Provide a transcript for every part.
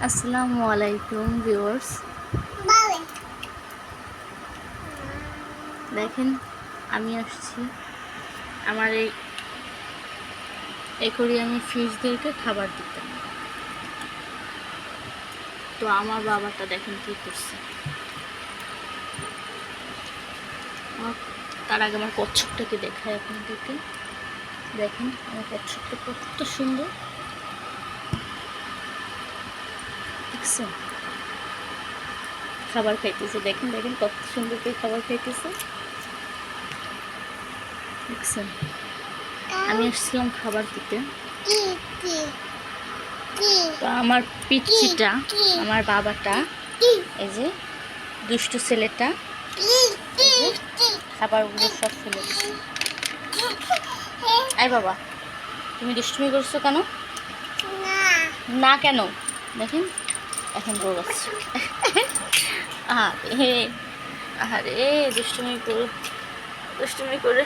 আসসালামু আলাইকুম ভিউয়ার্স। দেখেন আমি আসছি আমার এই আমি ফিশদেরকে খাবার দিতে। তো আমার বাবাটা দেখেন কি করছে। আমার- তার আগে আমার কচ্ছপটাকে দেখায় আপনাদেরকে। দেখেন আমার কচ্ছপটা কত সুন্দর। দেখছেন খাবার খাইতেছে। দেখেন দেখেন কত সুন্দর করে খাবার খাইতেছে। দেখছেন? আমি আসছিলাম খাবার দিতে। তো আমার পিচ্ছিটা আমার বাবাটা এই যে দুষ্টু ছেলেটা খাবারগুলো সব ফেলে আই বাবা তুমি দুষ্টুমি করছ কেন? না কেন? দেখেন। এখন দৌড়াচ্ছে আরে আরে দুষ্টুমি করে দুষ্টুমি করে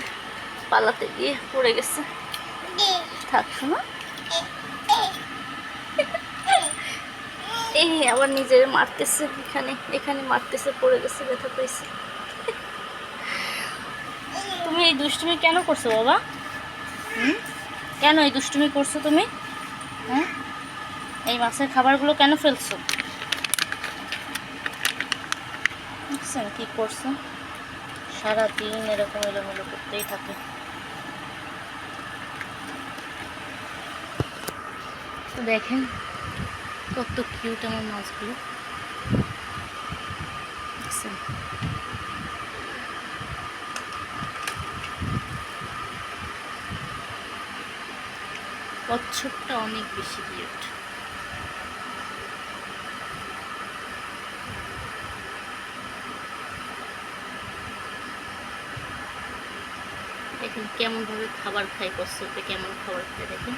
পালাতে গিয়ে পড়ে গেছে। থাক শোনো। এই আবার নিজের মারতেছে এখানে এখানে মারতেছে, পড়ে গেছে, ব্যথা পেয়েছে তুমি এই দুষ্টুমি কেন করছ বাবা? কেন এই দুষ্টুমি করছ তুমি? হ্যাঁ এই মাছের খাবারগুলো কেন ফেলছো? বুঝছেন কি করছ? সারাদিন এরকম এলোমেলো করতেই থাকে। তো দেখেন, কত কিউট আমার মাছগুলো। দেখছেন? কচ্ছপটা অনেক বেশি কিউট দেখেন কেমন ভাবে খাবার খাই কচ্ছপে কেমন খাবার খায় দেখেন।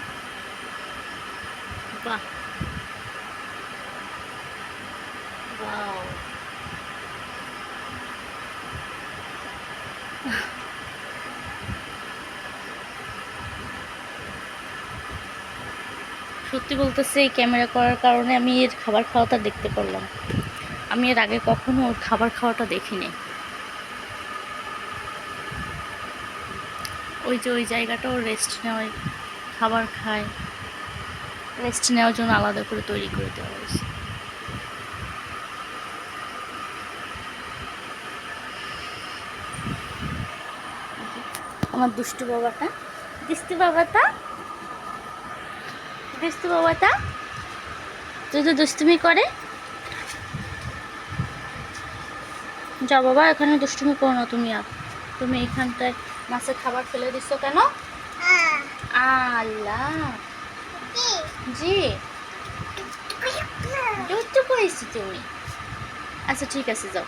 বাহ! সত্যি বলতেছে, এই ক্যামেরা করার কারণে আমি এর খাবার খাওয়াটা দেখতে পারলাম। আমি এর আগে কখনো ওর খাবার খাওয়াটা দেখিনি। ওই যে ওই জায়গাটাও রেস্ট নেওয়ায়, খাবার খায়। রেস্ট নেওয়ার জন্য আলাদা করে তৈরি করে দেওয়া হয়েছে। আমার দুষ্টু বাবাটা। দুষ্টু বাবাটা? দুষ্টু বাবাটা? তুই তো দুষ্টুমি করে। যা বাবা, এখানে দুষ্টুমি করো না তুমি, আর তুমি এখানটায় মাছের খাবার ফেলে দিচ্ছ কেন? আল্লাহ। জি। দুষ্টু করেছি তুমি। আচ্ছা ঠিক আছে যাও।